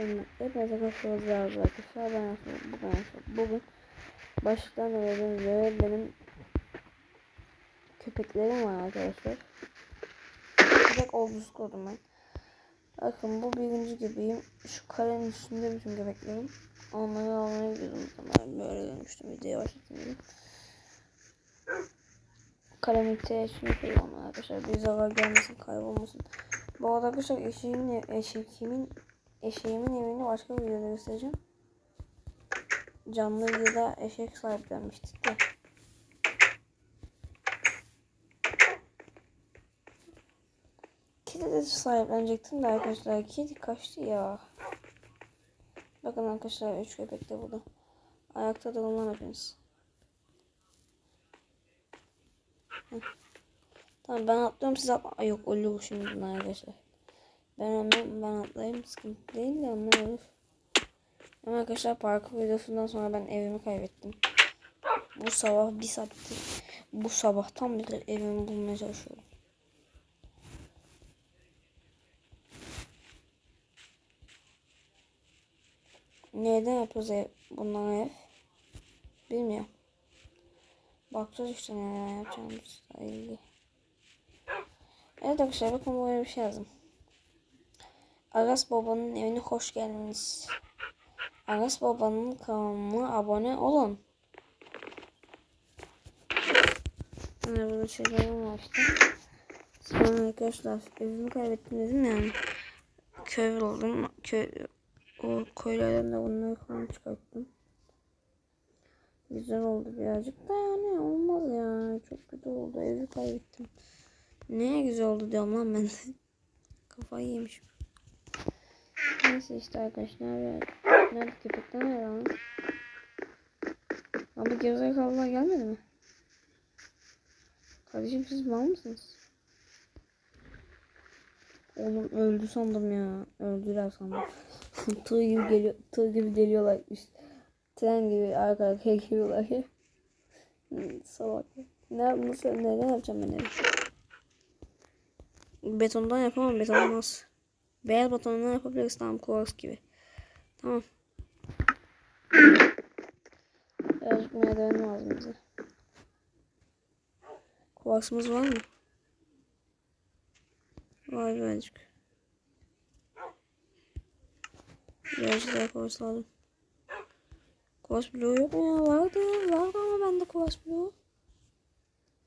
Hepinize hoş geldiniz arkadaşlar. Ben Aslı. Bugün Aslı. Bugün başlıktan gördüğünüz üzere benim köpeklerim var arkadaşlar. Köpek ordusu kurdum ben. Bakın bu birinci gibiyim. Şu karenin üstünde bütün köpeklerim. Onları almaya gidiyordum. Ben böyle dönmüştüm. Videoyu başlatayım. Kalemin içine koyuyorum arkadaşlar. Bir zarar gelmesin, kaybolmasın. Bu arada arkadaşlar eşeğimin, eşeğimin, eşeğimin evini başka bir videoda göstereceğim. Canlı videoda eşek sahiplenmiştik de. Kedi de sahiplenecektim de arkadaşlar. Kedi kaçtı ya. Bakın arkadaşlar 3 köpek de burada. Ayakta durun hepiniz. Heh. Tamam ben atlıyorum siz atla. Ay yok ölür şimdi bunlar arkadaşlar. Ben onu ben atlayayım sıkıntı değil de onlar ölür. Ama arkadaşlar parkur videosundan sonra ben evimi kaybettim. Bu sabah bir saattir bu sabahtan beri evimi bulmaya çalışıyorum. Neden yapıyoruz ev, bundan ev? Bilmiyorum. Bakacağız işte neler yapacağımızla ilgili. Evet arkadaşlar bakın böyle bir şey yazdım. Aras Baba'nın evine hoş geldiniz. Aras Baba'nın kanalına abone olun. Yani burada şeylerim var işte. Sonra arkadaşlar evimi kaybettim dedim yani. Köy oldum. Köy, o köylerden de bunları falan çıkarttım. Güzel oldu birazcık da yani olmaz ya. Çok kötü oldu. Evi kaybettim. Ne güzel oldu diyorum lan ben de. Kafayı yemişim. Neyse işte arkadaşlar. Köpekler nerede lan? Abi gerizekalılar gelmedi mi? Kardeşim siz mal mısınız? Oğlum öldü sandım ya. Öldüler sandım. tığ gibi geliyor. Tığ gibi geliyorlar. İşte, tren gibi arka arkaya geliyorlar. Salak. Ne, nasıl, neden yapacağım ben evi? Betondan yapamam. Beton olmaz. Beyaz betondan yapabiliriz. Tamam. Kovas gibi. Tamam. Birazcık merdiven lazım bize. Kovasımız var mı? Var birazcık. Birazcık daha kovas lazım. Kovas bloğu yok mu ya? Vardı. Vardı ama bende kovas bloğu.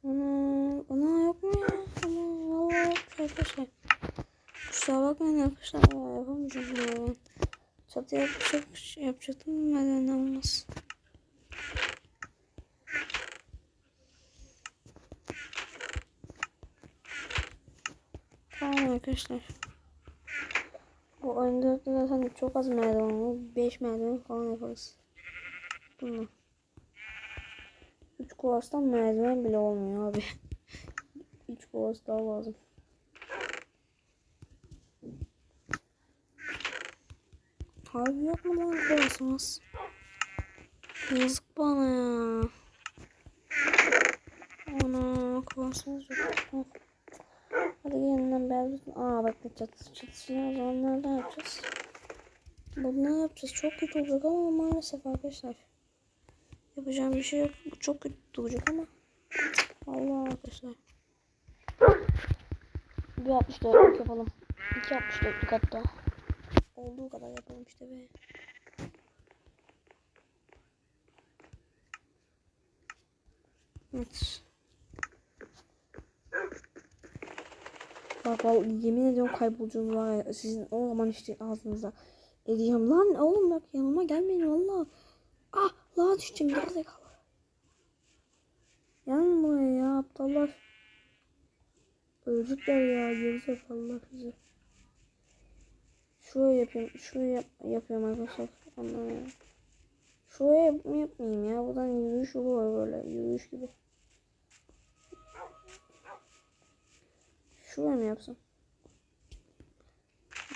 Ana, ana yok mu ya? Ana vallahi yok arkadaşlar. Kusura bakmayın arkadaşlar ya yapamayacağım ben. Çatı yapacak, yapacaktım neden olmaz. Tamam arkadaşlar. Bu oyunda zaten çok az merdiven var. 5 merdiven falan yaparız. Bunu. 3 kovastan merdiven bile olmuyor abi. 3 kovas daha lazım. Harbi yok mu lan kovasımız? Yazık bana ya. Ana kovasımız yok. Hadi yeniden beyaz Aa bak ne çatı çatısını o zaman nereden yapacağız? Bunu yapacağız. Çok kötü olacak ama maalesef arkadaşlar. Yapacağım bir şey yok. Çok kötü duracak ama. Allah arkadaşlar. Bir 64'lük yapalım. 2 64'lük hatta. Olduğu kadar yapalım işte be. Evet. Bak vallahi yemin ediyorum kaybolacağım var ya. Sizin o zaman işte ağzınıza edeceğim. Lan oğlum bak yanıma gelmeyin valla. Ah la düşeceğim gerizekalı. Gelin buraya ya aptallar. Ölecekler ya gerizekalılar sizi. Şuraya yapayım. Şuraya yap yapıyorum arkadaşlar. Ya. Şuraya yap yapmayayım ya. Buradan yürüyüş yolu böyle. Yürüyüş gibi. Şuraya mı yapsam?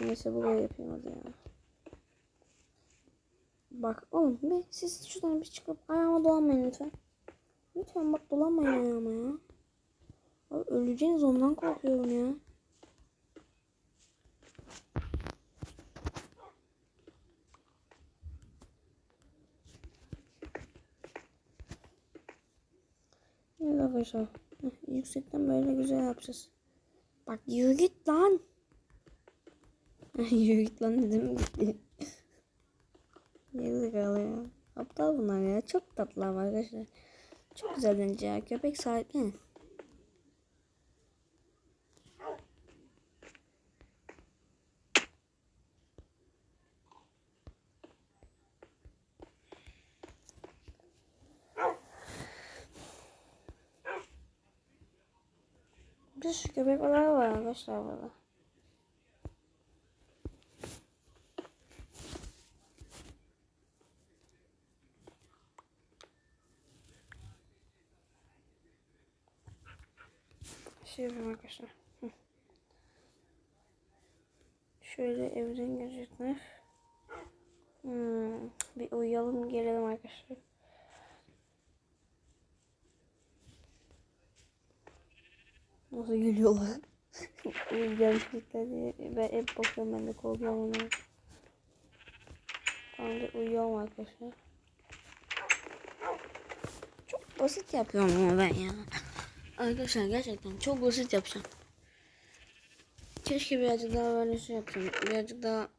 Neyse buraya yapayım hadi ya. Bak oğlum bir siz şuradan bir çıkıp ayağıma dolanmayın lütfen. Lütfen bak dolanmayın ayağıma ya. Abi öleceğiniz ondan korkuyorum ya. Arkadaşlar. Yüksekten böyle güzel yapacağız. Bak yürü git lan. yürü git lan dedim gitti. Gerizekalı ya. Aptal bunlar ya. Çok var arkadaşlar. Çok güzel bence ya. Köpek sahiplenin. Bir sürü köpek balığı var arkadaşlar burada. Şey yapayım arkadaşlar. Şöyle evden gelecekler. Hmm, bir uyuyalım gelelim arkadaşlar. Nasıl gülüyorlar? Gerçekten. Ben hep bakıyorum ben de korkuyorum ona. Ben de uyuyorum arkadaşlar. Çok basit yapıyorum ama ben ya. Arkadaşlar gerçekten çok basit yapacağım. Keşke birazcık daha böyle şey yapsam. Birazcık daha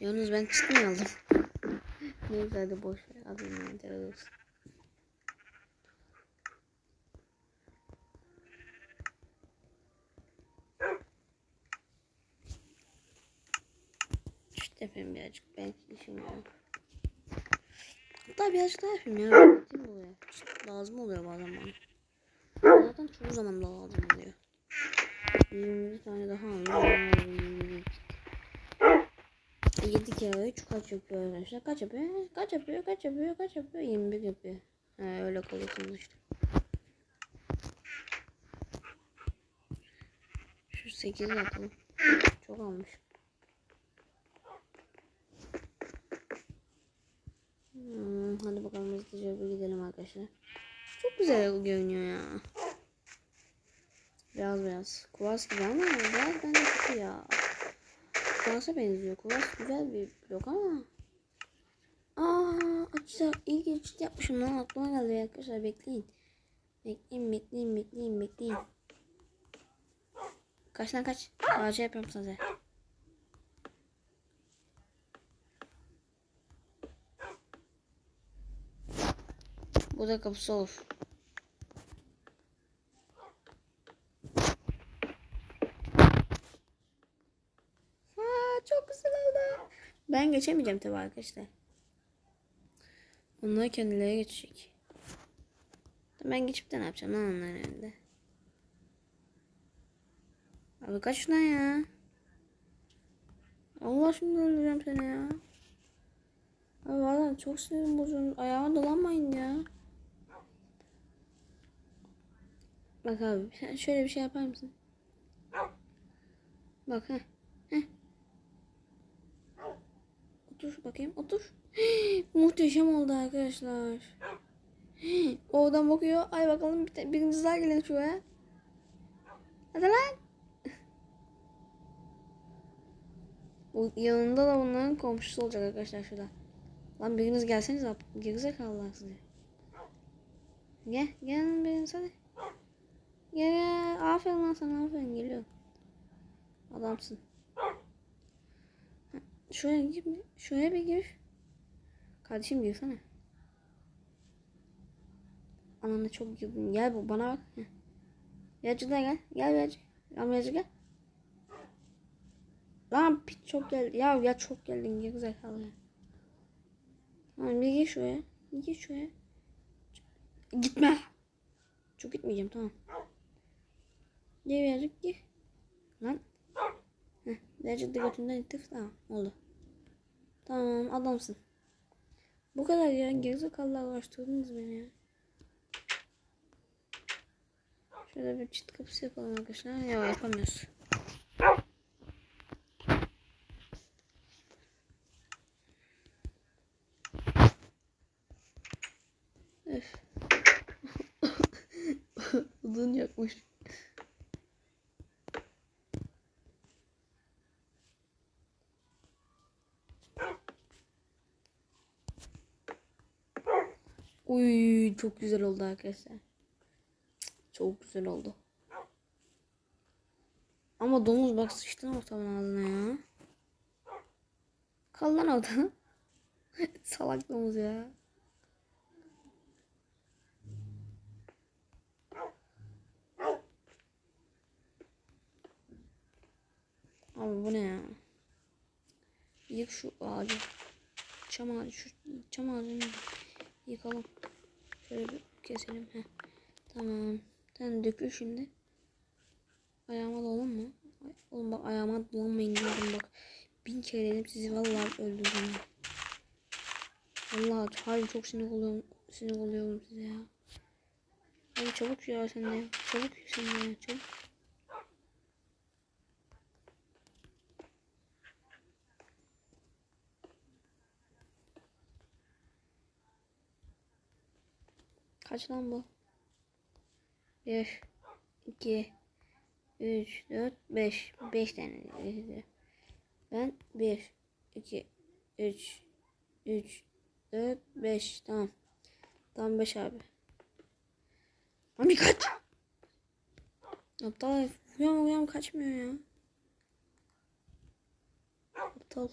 Yalnız ben çıkmıyor aldım. Neyse hadi boş ver. Alayım ben terör olsun. Şut yapayım birazcık. Belki işim yok. Hatta birazcık daha yapayım ya. Oluyor? Şut lazım oluyor bazen bana. Zaten çoğu zaman da lazım oluyor. 20 tane daha alayım. 7 kere 3 kaç yapıyor arkadaşlar? Kaç yapıyor? Kaç yapıyor? Kaç yapıyor? Kaç yapıyor? 21 yapıyor. He öyle kalıyorsunuz işte. Şu 8 yapalım. Çok almış. Hmm, hadi bakalım hızlıca bir gidelim arkadaşlar. Çok güzel görünüyor ya. Beyaz beyaz. Kuvars gibi ama beyaz bence kötü ya. Kuvars'a benziyor. Kuvars güzel bir blok ama. Aa, açacak. İyi ki çit yapmışım lan. Aklıma geldi arkadaşlar. Bekleyin. Bekleyin, bekleyin, bekleyin, bekleyin. Kaç lan kaç. Ağaca yapıyorum sana. Bu da kapısı olur. Aa, çok güzel oldu. Ben geçemeyeceğim tabii arkadaşlar. Onlar kendileri geçecek. Ben geçip de ne yapacağım lan onların önünde. Abi kaç lan ya. Allah şimdi öldüreceğim seni ya. Abi valla çok sinirim bozuyorum. Ayağıma dolanmayın ya. Bak abi sen şöyle bir şey yapar mısın? Bak ha. Otur bakayım otur. Muhteşem oldu arkadaşlar. Oradan bakıyor. Ay bakalım bir biriniz daha gelin şuraya. Hadi lan. Bu yanında da bunların komşusu olacak arkadaşlar şurada. Lan biriniz gelseniz gerizekalılar sizi. Gel gel biriniz hadi. Gel gel. Aferin lan sana aferin geliyor. Adamsın. Şuraya gir mi? Şuraya bir gir. Kardeşim girsene. Ananı çok girdin. Gel bu bana bak. Heh. Birazcık daha gel. Gel birazcık. Gel birazcık gel. Lan pit çok geldi. Ya ya çok geldin gerizekalı ya. Tamam bir gir şuraya. Bir gir şuraya. Gitme. Çok gitmeyeceğim tamam. Gir birazcık gir. Lan. Da götünden ittir. Tamam oldu. Tamam adamsın. Bu kadar ya. Gerizekalılar uğraştırdınız beni ya. Şöyle bir çit kapısı yapalım arkadaşlar. Ya yapamıyoruz. Öf. Odun yakmış. Uy çok güzel oldu arkadaşlar. Çok güzel oldu. Ama domuz bak sıçtı ortamın ağzına ya. Kal lan orada. Salak domuz ya. Abi bu ne ya? Yık şu ağacı. Çam ağacı. Şu çam ağacını yıkalım. Şöyle bir keselim. Heh. Tamam. Sen dökül şimdi. Ayağıma dolan mı? Oğlum bak ayağıma dolanmayın diyorum bak. Bin kere dedim sizi vallahi öldüreceğim. Vallahi hayır çok sinir oluyorum. Sinir oluyorum size ya. Hadi çabuk ya sen de. Çabuk sen de. Çabuk. Kaç lan bu? 1 2 3 4 5 5 tane. Ben 1 2 3 3 4 5 tamam. Tamam 5 abi. Abi kaç. Aptal uyan uyan kaçmıyor ya. Aptal.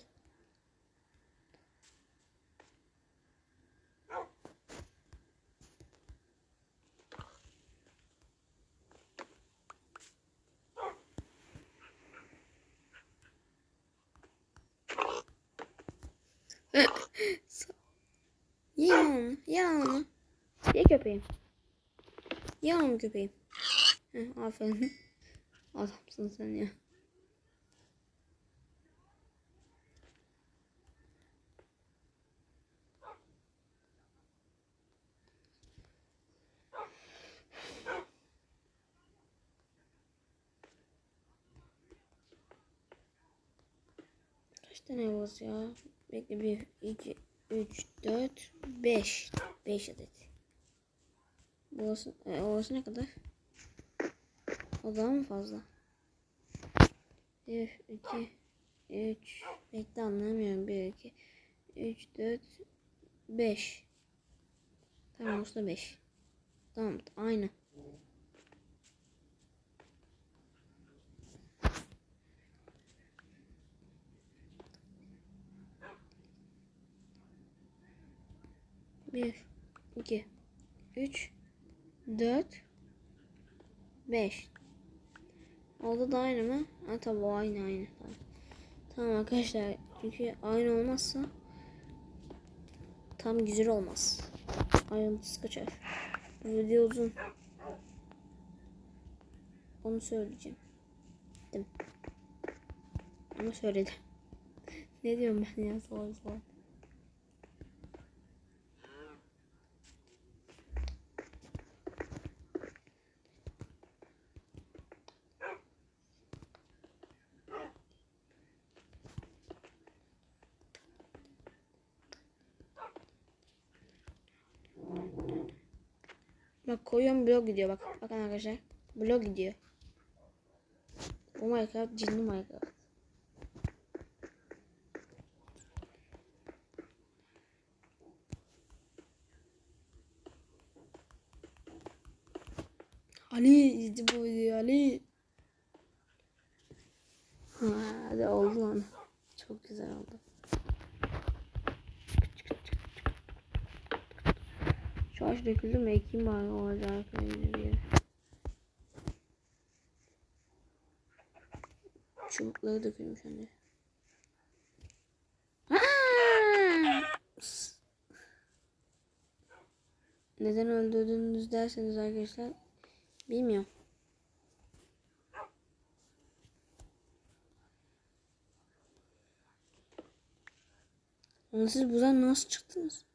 Ye onu, ye onu. Ye köpeğim. Ye onu köpeğim. Heh, aferin. Adamsın sen ya. Kaç tane var ya? Bekle 1, 2, 3, 4, 5. 5 adet. Burası, e, orası ne kadar? O daha mı fazla? 1, 2, 3, bekle anlamıyorum. 1, 2, 3, 4, 5. Tamam da 5. Tamam aynı. Bir, iki, üç, dört, beş. Oldu da aynı mı? Ha tabi aynı aynı. Tamam. tamam arkadaşlar çünkü aynı olmazsa tam güzel olmaz. Ayrıntısı kaçar. Bu video uzun. Onu söyleyeceğim. Değil mi? Ama söyledim. ne diyorum ben ya salak salak. Bak koyuyorum blok gidiyor bak. Bakın arkadaşlar. Blok gidiyor. Bu Minecraft cinli Minecraft. Ali izle bu videoyu Ali. Ha, hadi oldu lan. Çok güzel oldu. Ağaç döküldü mü ekeyim bari o ağacı arkaya bir yere. Çubukları dökülmüş. Aa! Neden öldürdünüz derseniz arkadaşlar bilmiyorum. Ama siz buradan nasıl çıktınız?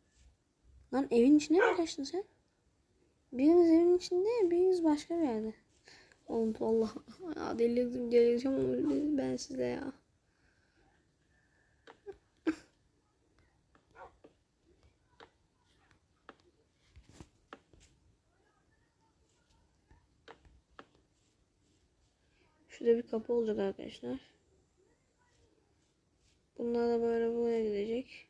Lan evin içine mi kaçtın sen? Biriniz evin içinde, biriniz başka bir yerde. Oğlum Allah. Ya delirdim delireceğim ben size ya. Şurada bir kapı olacak arkadaşlar. Bunlar da böyle buraya gidecek.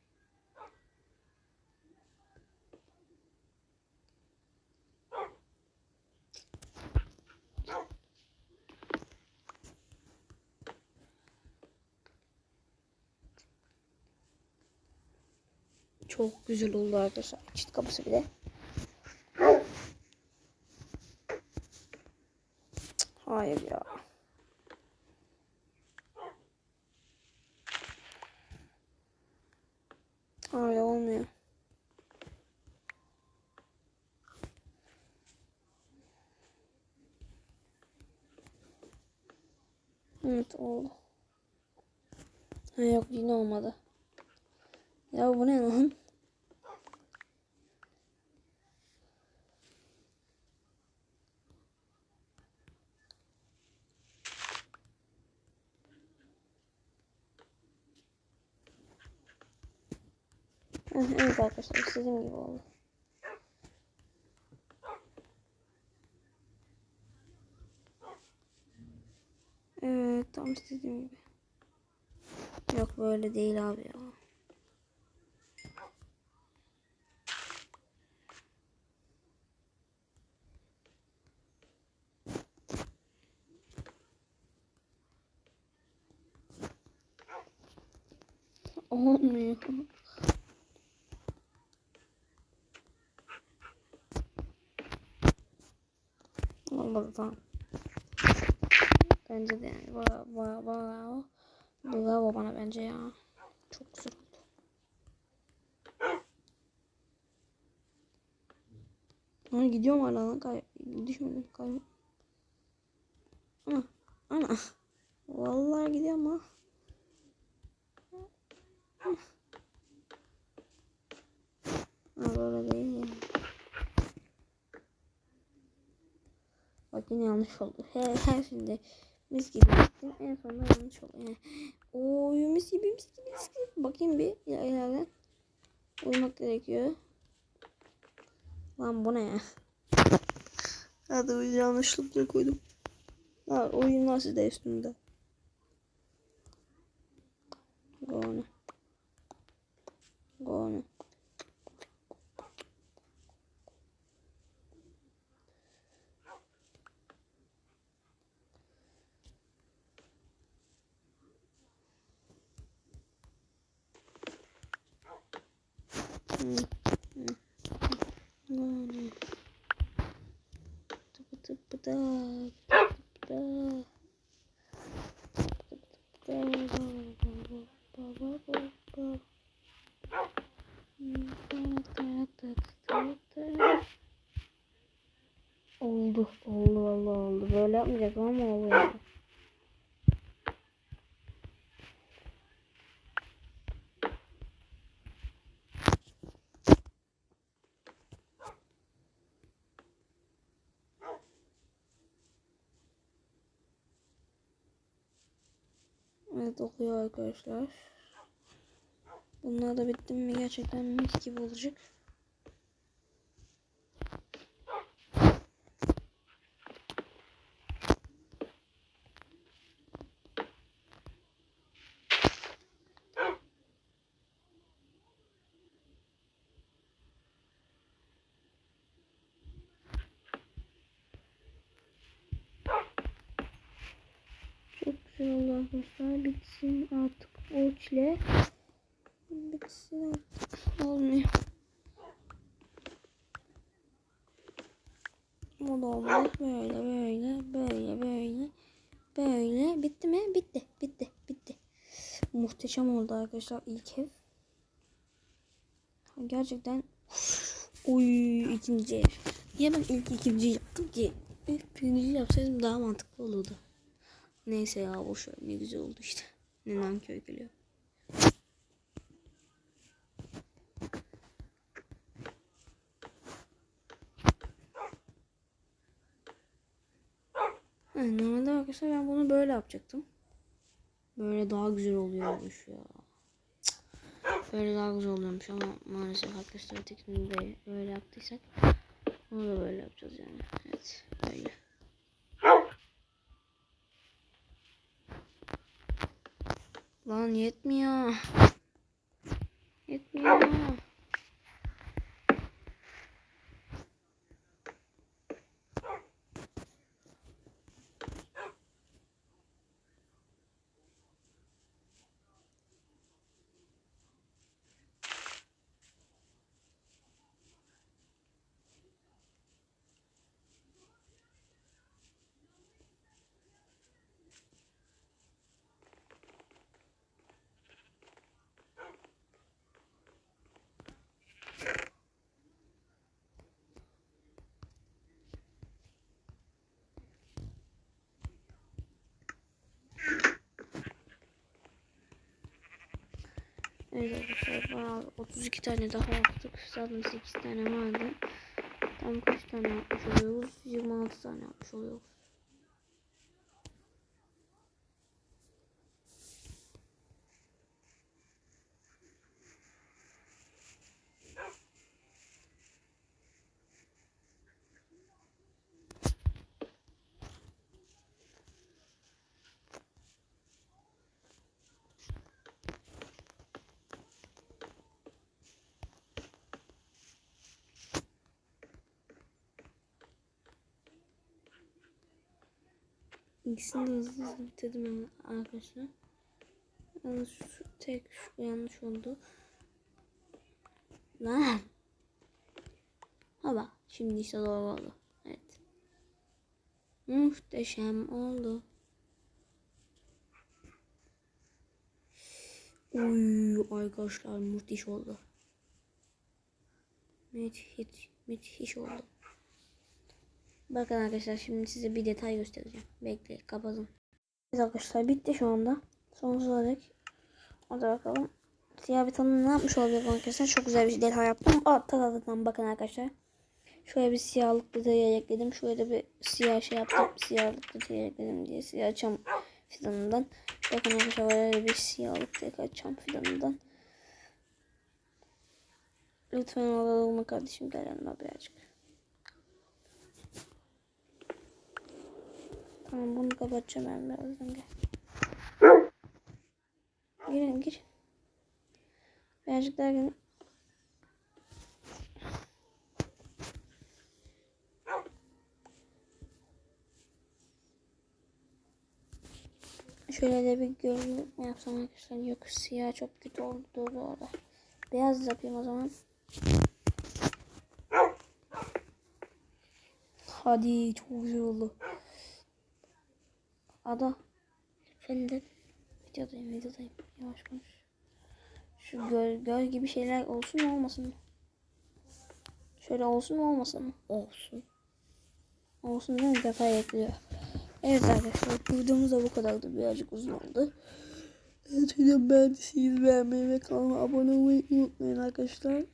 Çok güzel oldu arkadaşlar. Çift kapısı. Cık, Hayır ya. Hayır olmuyor. Evet oldu. Ha yok yine olmadı. Ya bu ne lan? Evet arkadaşlar istediğim gibi oldu. Evet tam istediğim gibi. Yok böyle değil abi ya. Olmuyor. Tamam. Bence de yani baya baya bravo bana bence ya. Çok güzel oldu. Ana gidiyorum hala lan kay düşmedim kay. Ana ana. Vallahi gidiyorum. Ha böyle değil yani. Bak yine yanlış oldu. Her, her şeyde mis gibi gittim. En sonunda yanlış oldu. Yani, oy mis gibi mis gibi mis gibi. Bakayım bir ya ileriden. Uyumak gerekiyor. Lan bu ne ya? Hadi oyunu yanlışlıkla koydum. Ha oyun nasıl da üstünde. Gone. Gone. Hmm. Hmm. Gone. Tıpı tıpı da. Tıpı da. Tıpı tıpı da. Oldu, oldu vallahi oldu. Böyle yapmayacaktım ama oldu yani. Evet oluyor arkadaşlar. Bunlar da bitti mi gerçekten mis gibi olacak. Oldu arkadaşlar. Bitsin artık o çile. Bitsin artık. Olmuyor. O da. Böyle böyle böyle böyle. Böyle. Bitti mi? Bitti. Bitti. Bitti. Muhteşem oldu arkadaşlar ilk ev. Gerçekten Oy ikinci ev. Niye ben ilk ikinciyi yaptım ki? İlk birinciyi yapsaydım daha mantıklı olurdu. Neyse ya boş ver ne güzel oldu işte. Neden köy geliyor. Yani normalde arkadaşlar ben bunu böyle yapacaktım. Böyle daha güzel oluyormuş ya. Böyle daha güzel oluyormuş ama maalesef arkadaşlar tekniğinde böyle yaptıysak onu da böyle yapacağız yani. Evet böyle. Lan yetmiyor. Evet arkadaşlar bayağı 32 tane daha yaptık. Zaten 8 tane vardı. Tam kaç tane yapmış oluyoruz? 26 tane yapmış oluyoruz. İkisini de hızlı hızlı bitirdim arkadaşlar. Yalnız şu tek şu yanlış oldu. Lan. Hava. Şimdi işte doğru oldu. Evet. Muhteşem oldu. Uy arkadaşlar müthiş oldu. Müthiş, müthiş oldu. Bakın arkadaşlar şimdi size bir detay göstereceğim. Bekle kapatın. Evet arkadaşlar bitti şu anda. Son olarak. Hadi bakalım. Siyah bir tane ne yapmış olabilir arkadaşlar? Çok güzel bir detay yaptım. Alt tarafından bakın arkadaşlar. Şöyle bir siyahlık detayı ekledim. Şöyle bir siyah şey yaptım. Siyahlık detayı ekledim diye. Siyah çam fidanından. Bakın arkadaşlar böyle bir siyahlık detayı çam fidanından. Lütfen alalım kardeşim gel yanıma birazcık. Tamam bunu kapatacağım ben birazdan gel. Girin gir. Birazcık daha girin. Şöyle de bir gölge yapsam arkadaşlar. Yok siyah çok kötü oldu doğru orada. Beyaz yapayım o zaman. Hadi çok güzel oldu. Ada. Efendim. Videodayım videodayım. Yavaş konuş. Şu göl, göl gibi şeyler olsun mu olmasın mı? Şöyle olsun mu olmasın mı? Olsun. Olsun değil mi? Defa ekliyor. Evet arkadaşlar videomuz da bu kadardı. Birazcık uzun oldu. Evet videomu beğendiyseniz beğenmeyi ve kanalıma abone olmayı unutmayın arkadaşlar.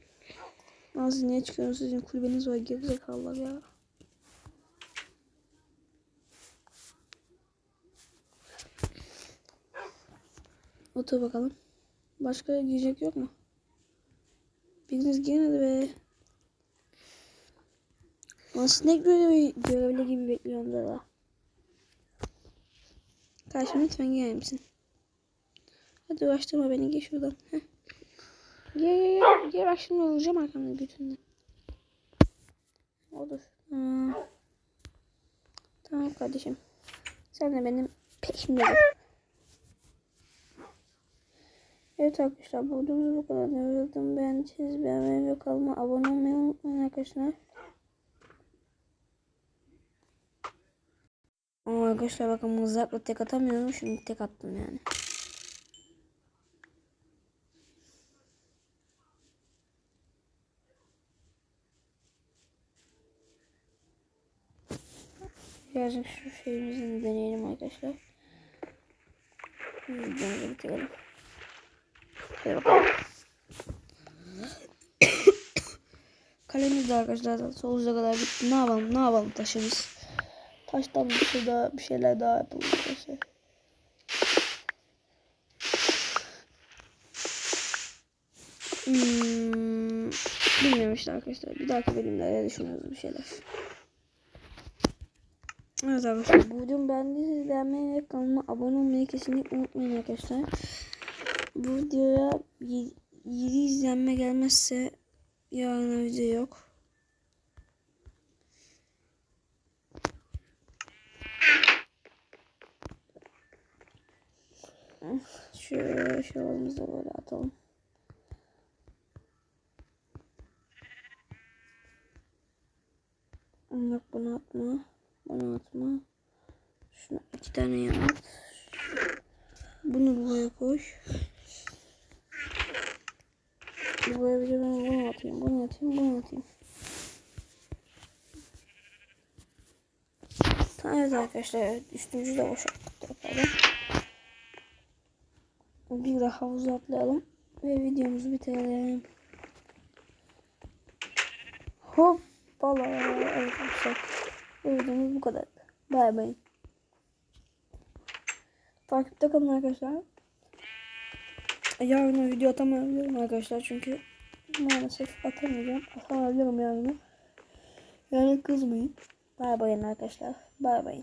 Nasıl niye çıkıyorsunuz sizin kulübeniz var gerizekalılar ya. Otur bakalım. Başka giyecek yok mu? Biriniz hadi be. Lan sinek görevi, görevli gibi bekliyorum da. Karşıma lütfen giyer misin? Hadi uğraştırma beni gel şuradan. Heh. Gel gel gel. Gel bak şimdi olacağım arkamda götünden. Olur. Ha. Tamam kardeşim. Sen de benim peşimde Evet arkadaşlar bu videomuz bu kadar. Videomu beğendiyseniz beğenmeyi ve kanalıma abone olmayı unutmayın arkadaşlar. Ama arkadaşlar bakın mızrakla tek atamıyorum. Şimdi tek attım yani. Birazcık şu şeyimizi deneyelim arkadaşlar. Bitirelim. Hadi bakalım. Kalemiz de arkadaşlar solunuza kadar bitti. Ne yapalım? Ne yapalım taşımız? Taştan bir şey daha bir şeyler daha yapalım arkadaşlar. Hmm, bilmiyorum işte arkadaşlar. Bir dahaki bölümlerde düşünüyoruz bir şeyler. Evet arkadaşlar bu videomu beğendiyseniz beğenmeyi ve kanalıma abone olmayı kesinlikle unutmayın arkadaşlar. Bu videoya 7 izlenme gelmezse yarın video yok. Şuralarımızı da böyle atalım. Yok bunu atma. Bunu atma. Şunu iki tane yan at. Bunu buraya koy. Buraya bir de ben bunu atayım. Bunu atayım. Bunu atayım. Tamam evet arkadaşlar. Üstümüzü de boşalttık. Bakalım. Bir de havuza atlayalım. Ve videomuzu bitirelim. Hoppala. Evet arkadaşlar. Bu videomuz bu kadar. Bay bay. Takipte kalın arkadaşlar. Yarın video atamayabilirim arkadaşlar çünkü maalesef atamayacağım. Atamayabilirim yarın. Yani kızmayın. Bay bayın arkadaşlar. Bay bayın.